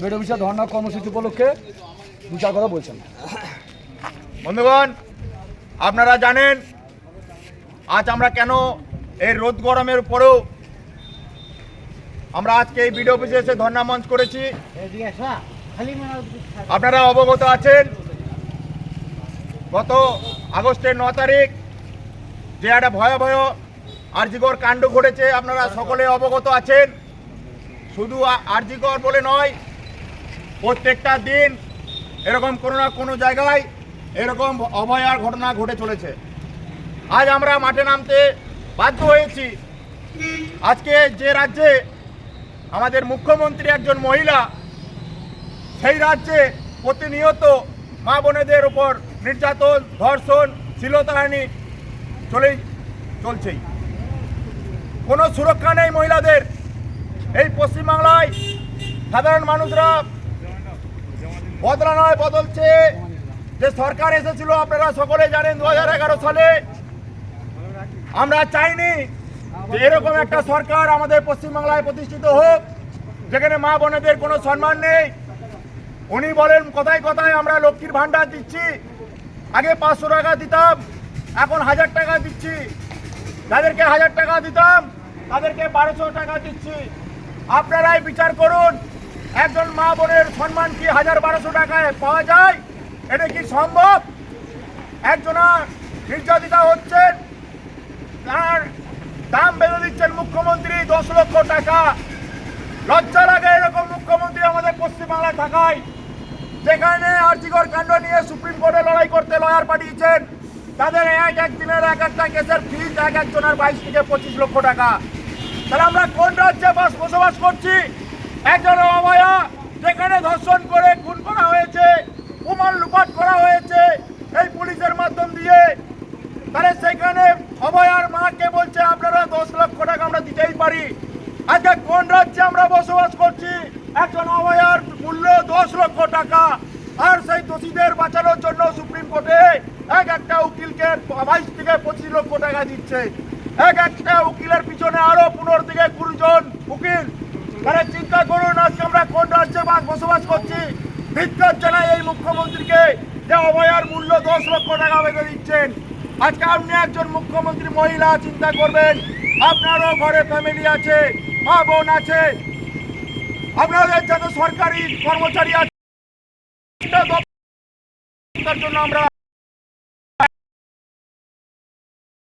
Bed অফিসে ধর্ণা কর্মসূচি উপলক্ষে দু চার কথা বলছেন। বন্ধুগণ, আপনারা জানেন, আজ আমরা কেন এই রোদ গরমের পরেও আমরা আজকে এই বিডিও অফিসে এসে ধর্ণা মঞ্চ করেছি। আপনারা অবগত আছেন, গত আগস্টের ন তারিখ যে একটা ভয়াবহ আরজিকর কাণ্ড ঘটেছে, আপনারা সকলে অবগত আছেন। শুধু আরজিকর বলে নয়, প্রত্যেকটা দিন এরকম কোনো না কোনো জায়গায় এরকম অভয়ার ঘটনা ঘটে চলেছে। আজ আমরা মাঠে নামতে বাধ্য হয়েছি। আজকে যে রাজ্যে আমাদের মুখ্যমন্ত্রী একজন মহিলা, সেই রাজ্যে প্রতিনিয়ত মা বোনেদের উপর নির্যাতন, ধর্ষণ শ্লীলতাহানি চলেই চলছেই। কোনো সুরক্ষা নেই মহিলাদের। এই পশ্চিমবাংলায় সাধারণ মানুষরা বদলা নয়, বদলছে। যে সরকার এসেছিল, আপনারা সকলে জানেন দু হাজার এগারো সালে। আমরা চাইনি যে এরকম একটা সরকার আমাদের পশ্চিমবাংলায় প্রতিষ্ঠিত হোক, যেখানে মা বোনেদের কোনো সম্মান নেই। উনি বলেন, কথায় কথায় আমরা লক্ষ্মীর ভান্ডার দিচ্ছি। আগে পাঁচশো টাকা দিতাম, এখন হাজার টাকা দিচ্ছি। যাদেরকে হাজার টাকা দিতাম, তাদেরকে বারোশো টাকা দিচ্ছি। আপনারাই বিচার করুন, একজন মা বোনের সম্মান কি হাজার বারোশো টাকায় পাওয়া যায়? এটা কি সম্ভব? একজনা নির্যাতিতা হচ্ছেন, তার দাম বেঁধে দিচ্ছেন মুখ্যমন্ত্রী দশ লক্ষ টাকা। লজ্জা লাগে এরকম মুখ্যমন্ত্রী আমাদের পশ্চিমবাংলায় থাকায়, যেখানে আর্থিকর কাণ্ড নিয়ে সুপ্রিম কোর্টে লড়াই করতে লয়ার পাঠিয়েছেন, তাদের এক এক দিনের এক একটা কেসের ফিজ এক একজনের বাইশ থেকে পঁচিশ লক্ষ টাকা। তাহলে আমরা কোন রাজ্যে বাস বসবাস করছি? একজন অভয়া যেখানে ধর্ষণ করে খুন করা হয়েছে, প্রমাণ লুপাট করা হয়েছে, এই পুলিশের মাধ্যম দিয়ে। তাহলে সেখানে অভয়ার মাকে বলছে, আপনারা দশ লক্ষ টাকা আমরা দিতেই পারি। আজকে কোন রাজ্যে আমরা বসবাস করছি? একজন অভয়ার মূল্য দশ লক্ষ টাকা, আর সেই দোষীদের বাঁচানোর জন্য সুপ্রিম কোর্টে এক একটা উকিলকে বাইশ থেকে পঁচিশ লক্ষ টাকা দিচ্ছে। এক একটা উকিলের পিছনে আরও পনেরো থেকে উকিল। তারা চিন্তা করুন, আজকে আমরা কোন রাজ্যে বাস- বসবাস করছি। ধিক্কার জানাই এই মুখ্যমন্ত্রীকে যে অভয়ার মূল্য দশ লক্ষ টাকা বেঁধে দিচ্ছেন। আজকে আপনি একজন মুখ্যমন্ত্রী মহিলা, চিন্তা করবেন, আপনারও ঘরে ফ্যামিলি আছে, মা বোন আছে। আপনাদের যত সরকারি কর্মচারী আছে জন্য আমরা